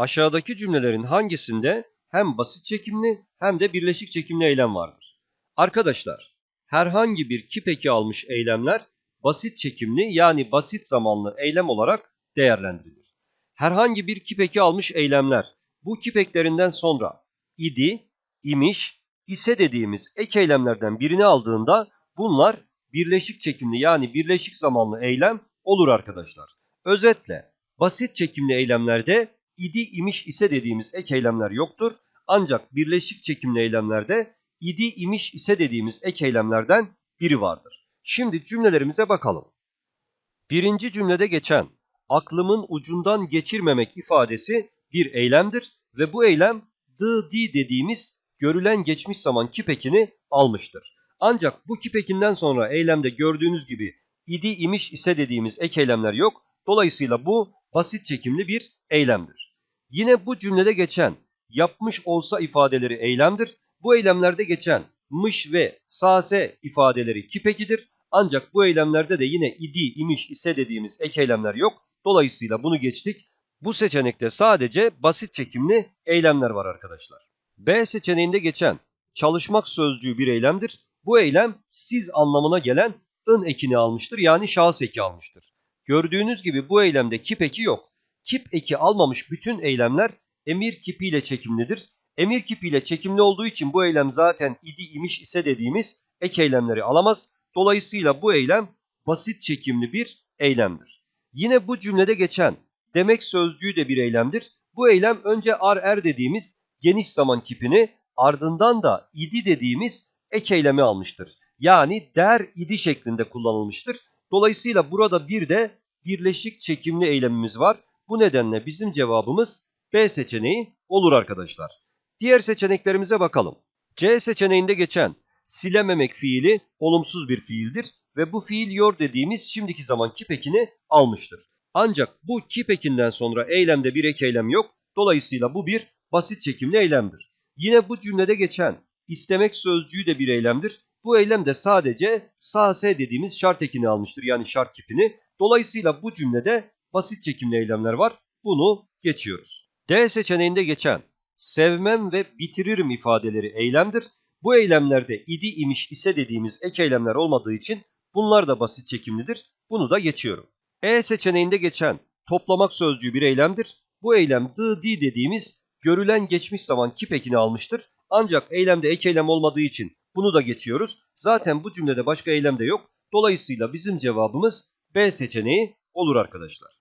Aşağıdaki cümlelerin hangisinde hem basit çekimli hem de birleşik çekimli eylem vardır? Arkadaşlar, herhangi bir kip eki almış eylemler basit çekimli yani basit zamanlı eylem olarak değerlendirilir. Herhangi bir kip eki almış eylemler bu kip eklerinden sonra idi, imiş, ise dediğimiz ek eylemlerden birini aldığında bunlar birleşik çekimli yani birleşik zamanlı eylem olur arkadaşlar. Özetle basit çekimli eylemlerde idi, imiş, ise dediğimiz ek eylemler yoktur. Ancak birleşik çekimli eylemlerde idi, imiş, ise dediğimiz ek eylemlerden biri vardır. Şimdi cümlelerimize bakalım. Birinci cümlede geçen aklımın ucundan geçirmemek ifadesi bir eylemdir ve bu eylem the, di dediğimiz görülen geçmiş zaman kipekini almıştır. Ancak bu kipekinden sonra eylemde gördüğünüz gibi idi, imiş, ise dediğimiz ek eylemler yok. Dolayısıyla bu basit çekimli bir eylemdir. Yine bu cümlede geçen yapmış olsa ifadeleri eylemdir. Bu eylemlerde geçen mış ve sase ifadeleri kipekidir. Ancak bu eylemlerde de yine idi, imiş, ise dediğimiz ek eylemler yok. Dolayısıyla bunu geçtik. Bu seçenekte sadece basit çekimli eylemler var arkadaşlar. B seçeneğinde geçen çalışmak sözcüğü bir eylemdir. Bu eylem siz anlamına gelen ın ekini almıştır yani şahıs eki almıştır. Gördüğünüz gibi bu eylemde kip eki yok. Kip eki almamış bütün eylemler emir kipiyle çekimlidir. Emir kipiyle çekimli olduğu için bu eylem zaten idi imiş ise dediğimiz ek eylemleri alamaz. Dolayısıyla bu eylem basit çekimli bir eylemdir. Yine bu cümlede geçen demek sözcüğü de bir eylemdir. Bu eylem önce ar er dediğimiz geniş zaman kipini ardından da idi dediğimiz ek eylemi almıştır. Yani der idi şeklinde kullanılmıştır. Dolayısıyla burada bir de birleşik çekimli eylemimiz var. Bu nedenle bizim cevabımız B seçeneği olur arkadaşlar. Diğer seçeneklerimize bakalım. C seçeneğinde geçen silememek fiili olumsuz bir fiildir ve bu fiil yor dediğimiz şimdiki zaman kipekini almıştır. Ancak bu kipekinden sonra eylemde bir ek eylem yok. Dolayısıyla bu bir basit çekimli eylemdir. Yine bu cümlede geçen istemek sözcüğü de bir eylemdir. Bu eylem de sadece sase dediğimiz şart ekini almıştır yani şart kipini. Dolayısıyla bu cümlede basit çekimli eylemler var. Bunu geçiyoruz. D seçeneğinde geçen sevmem ve bitiririm ifadeleri eylemdir. Bu eylemlerde idi imiş ise dediğimiz ek eylemler olmadığı için bunlar da basit çekimlidir. Bunu da geçiyorum. E seçeneğinde geçen toplamak sözcüğü bir eylemdir. Bu eylem the, di dediğimiz görülen geçmiş zaman kip ekini almıştır. Ancak eylemde ek eylem olmadığı için bunu da geçiyoruz. Zaten bu cümlede başka eylem de yok. Dolayısıyla bizim cevabımız B seçeneği olur arkadaşlar.